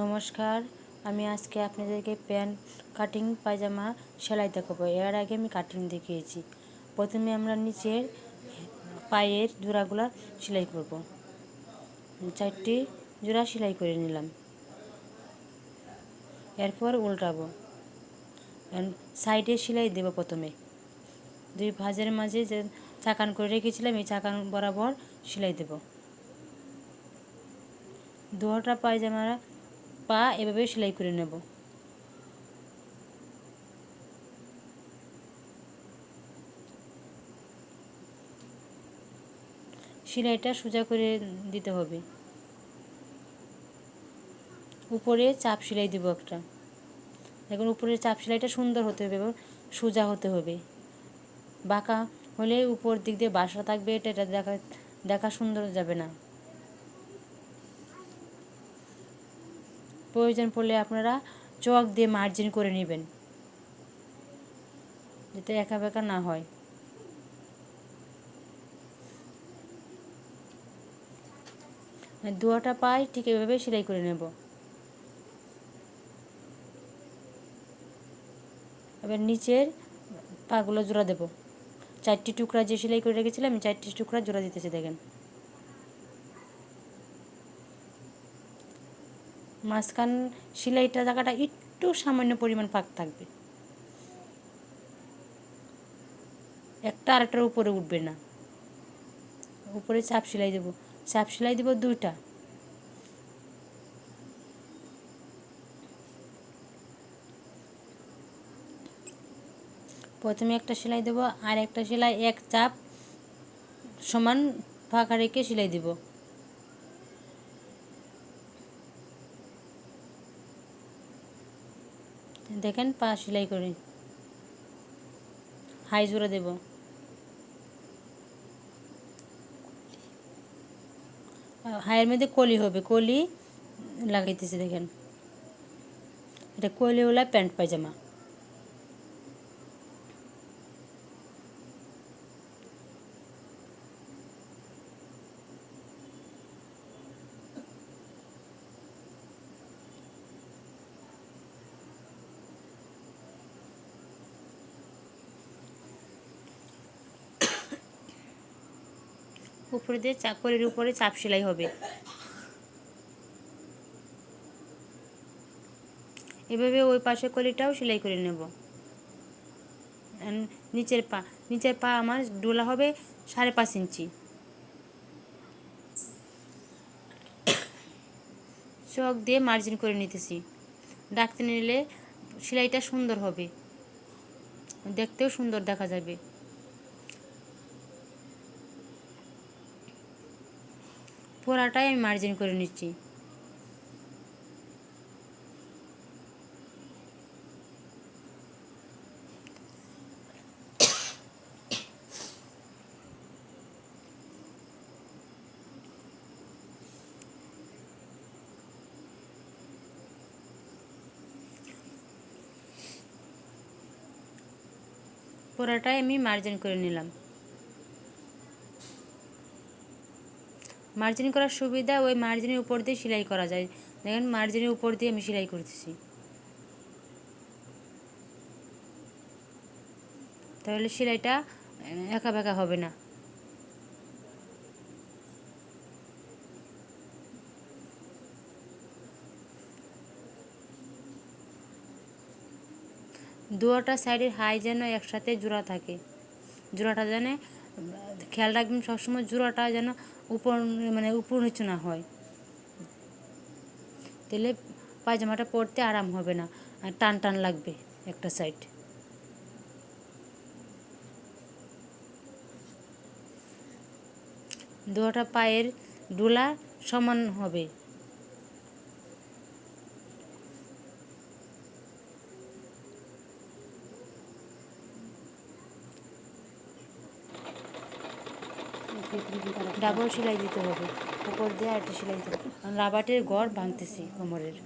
নমস্কার। আমি আজকে আপনাদেরকে প্যান্ট কাটিং পায়জামা সেলাই দেখাবো। এর আগে আমি কাটিং দেখিয়েছি। প্রথমে আমরা নিচের পায়ের জোড়াগুলো সেলাই করব। চারটি জোড়া সেলাই করে নিলাম। এরপর উল্টাবো। সাইডে সেলাই দেব প্রথমে। দুই ভাজের মাঝে যে চাকান করে রেখেছিলাম, এই চাকান বরাবর সেলাই দেব। দুটা পায়জামারা পা এভাবে সেলাই করে নেব। সেলাইটা সোজা করে দিতে হবে। উপরে চাপ সেলাই দেবো একটা। এখন উপরের চাপ সেলাইটা সুন্দর হতে হবে এবং সোজা হতে হবে। বাঁকা হলে উপর দিক দিয়ে বাসা থাকবে এটা এটা দেখা দেখা সুন্দর যাবে না। প্রয়োজন পড়লে আপনারা চক দিয়ে মার্জিন করে নেবেন। যাতে একা বেঁকা না হয়। দুয়াটা পাই ঠিক এভাবে সেলাই করে নেব। এবার নিচের পাগুলো জোড়া দেব। চারটি টুকরা যে সেলাই করে রেখেছিলাম চারটি টুকরা জোড়া দিতেছি, দেখেন। মাঝখান সেলাইটা জায়গাটা একটু সামান্য পরিমাণ ফাঁক থাকবে। একটা আরেকটার উপরে উঠবে না। উপরে চাপ সেলাই দেবো। চাপ সেলাই দেবো দুইটা। প্রথমে একটা সেলাই দেবো, আর একটা সেলাই এক চাপ সমান ফাঁকা রেখে সেলাই দেবো। দেখেন, পা সেলাই করে। হাই জোড়া দেব। হাইয়ের মধ্যে কলি হবে, কলি লাগাইতেছে, দেখেন। এটা কলিওয়ালা প্যান্ট পায়জামা। উপরে দিয়ে চাকরের উপরে চাপ সেলাই হবে। এভাবে ওই পাশে কলিটাও সেলাই করে নেব। নিচের পা নিচের পা আমার ডোলা হবে সাড়ে পাঁচ ইঞ্চি। চক দিয়ে মার্জিন করে নিতেছি। ডাকতে নিলে সেলাইটা সুন্দর হবে। দেখতেও সুন্দর দেখা যাবে। পোড়াটাই আমি মার্জিন করে নিচ্ছি। পোড়াটাই আমি মার্জিন করে নিলাম। মার্জিন করার সুবিধা ওই মার্জিনের উপর দিয়ে সেলাই করা যায়। দেখেন মার্জিনের উপর দিয়ে আমি সেলাই করতেছি। তাহলে সেলাইটা একা বেঁকা হবে না। দুয়াটা সাইডের হাই যেন একসাথে জোড়া থাকে। জোড়াটা যেন খেয়াল রাখবেন সবসময় জোড়াটা যেন উপর মানে উপর নিচু না হয়। তাহলে পায়জামাটা পরতে আরাম হবে না, আর টান টান লাগবে একটা সাইড দুটা পায়ের ডোলা সমান হবে। ডাবল সেলাই দিতে হবে। উপর দিয়ে আরেকটা সেলাই দিতে হবে। রাবাটের গড় ভাঙতেছি কোমরের।